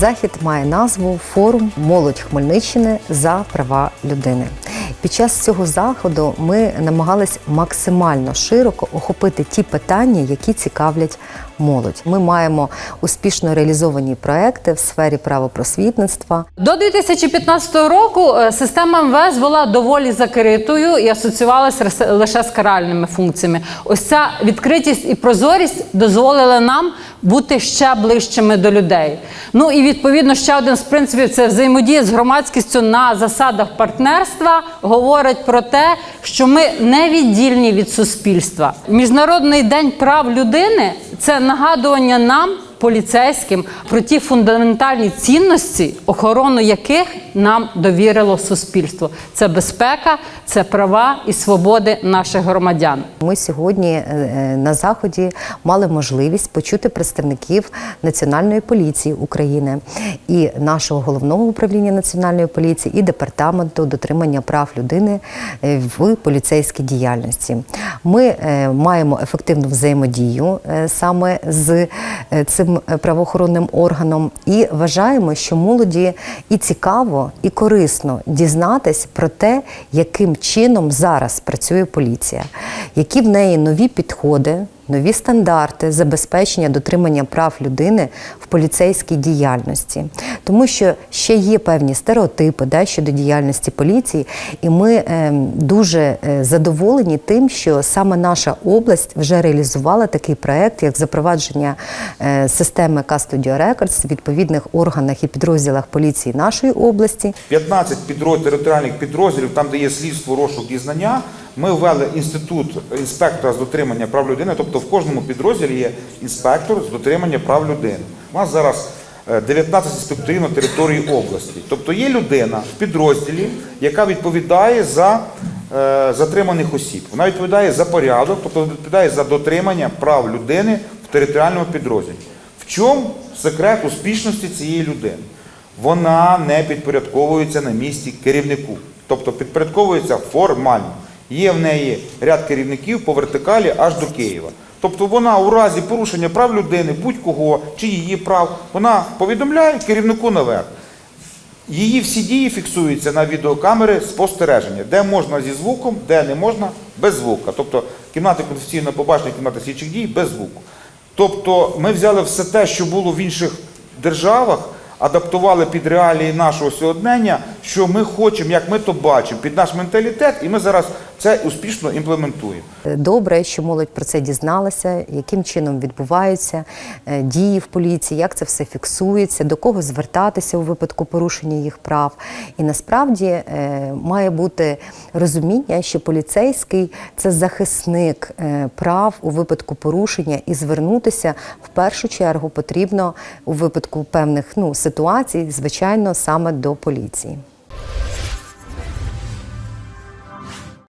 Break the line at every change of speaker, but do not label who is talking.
Захід має назву Форум Молодь Хмельниччини за права людини. Під час цього заходу ми намагались максимально широко охопити ті питання, які цікавлять молодь. Ми маємо успішно реалізовані проекти в сфері правопросвітництва,
До 2015 року е, система МВС була доволі закритою і асоціювалася лише з каральними функціями. Ось ця відкритість і прозорість дозволила нам бути ще ближчими до людей. Ну і відповідно ще один з принципів це взаємодія з громадськістю на засадах партнерства говорить про те, що ми не віддільні від суспільства. Міжнародний день прав людини це нагадування нам поліцейським про ті фундаментальні цінності, охорону яких нам довірило суспільство. Це безпека, це права і свободи наших громадян.
Ми сьогодні е, е, на заході мали можливість почути представників Національної поліції України і нашого головного управління національної поліції і департаменту дотримання прав людини е, в поліцейській діяльності. Ми маємо ефективну взаємодію саме з е, цим правоохоронним органом і вважаємо, що молоді і цікаво, і корисно дізнатись про те, яким чином зараз працює поліція, які в неї нові підходи. Нові стандарти забезпечення дотримання прав людини в поліцейській діяльності, тому що ще є певні стереотипи да, щодо діяльності поліції, і ми е, дуже е, задоволені тим, що саме наша область вже реалізувала такий проект, як запровадження е, системи Custodial Records в відповідних органах і підрозділах поліції нашої області.
15 підрозділ, територіальних підрозділів, там, де є слідство, розшук і знання, ми ввели інститут інспектора з дотримання прав людини, тобто в кожному підрозділі є інспектор з дотримання прав людини. У нас зараз е, 19 інспекторів на території області. Тобто є людина в підрозділі, яка відповідає за е, затриманих осіб. Вона відповідає за порядок, тобто відповідає за дотримання прав людини в територіальному підрозділі. В чому секрет успішності цієї людини? Вона не підпорядковується на місці керівнику, тобто підпорядковується формально. Є в неї ряд керівників по вертикалі аж до Києва. Тобто вона у разі порушення прав людини, будь-кого чи її прав, вона повідомляє керівнику наверх. Її всі дії фіксуються на відеокамери спостереження, де можна зі звуком, де не можна без звука. Тобто кімнати конфіденційного побачення, кімнати слідчих дій без звуку. Тобто ми взяли все те, що було в інших державах, адаптували під реалії нашого сьогодення, що ми хочемо, як ми то бачимо, під наш менталітет, і ми зараз це успішно імплементуємо.
Добре, що молодь про це дізналася, яким чином відбуваються е, дії в поліції, як це все фіксується, до кого звертатися у випадку порушення їх прав. І насправді е, має бути розуміння, що поліцейський це захисник е, прав у випадку порушення, і звернутися в першу чергу потрібно у випадку певних ну, ситуацій, звичайно, саме до поліції.